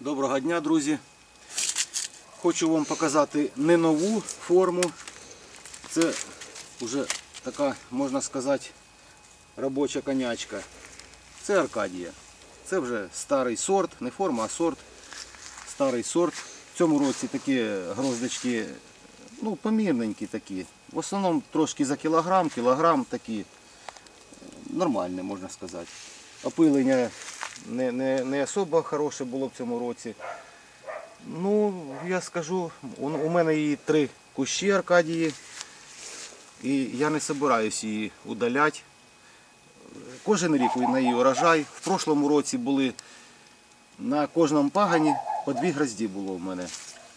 Доброго дня, друзі. Хочу вам показати не нову форму. Це вже така, можна сказати, робоча конячка. Це Аркадія. Це вже старий сорт, не форма, а сорт. Старий сорт. В цьому році такі гроздочки ну, помірненькі такі. В основному трошки за кілограм, кілограм такі. Нормальне, можна сказати. Опилення не, не, не особо хороше було в цьому році. Ну, я скажу, у, мене і три кущі Аркадії, і я не збираюся її удаляти. Кожен рік на її урожай. В прошлому році були на кожному пагані по дві грозді було в мене.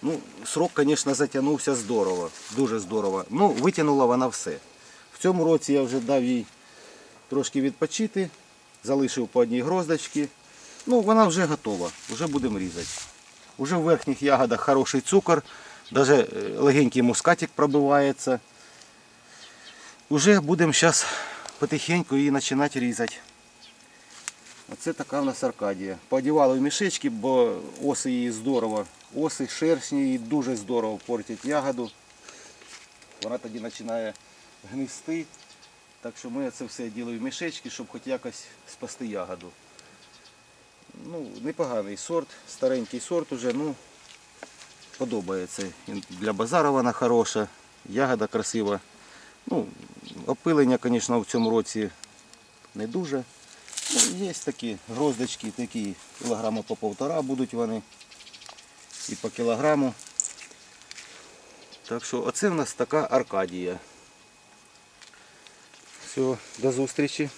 Ну, срок, звісно, затягнувся здорово, дуже здорово. Ну, витягнула вона все. В цьому році я вже дав їй трошки відпочити, залишив по одній гроздочці. Ну, вона вже готова, вже будемо різати. Уже в верхніх ягодах хороший цукор, навіть легенький мускатик пробивається. Уже будемо зараз потихеньку її починати різати. Оце така в нас Аркадія. Подівали в мішечки, бо оси її здорово. Оси, шершні її дуже здорово портять ягоду. Вона тоді починає гнисти. Так що ми це все ділимо в мішечки, щоб хоч якось спасти ягоду. Ну, непоганий сорт, старенький сорт уже, ну, подобається. Для базару вона хороша, ягода красива. Ну, опилення, звісно, в цьому році не дуже. Ну, є такі гроздочки, такі кілограма по півтора будуть вони. І по кілограму. Так що оце в нас така Аркадія. Все, до зустрічі.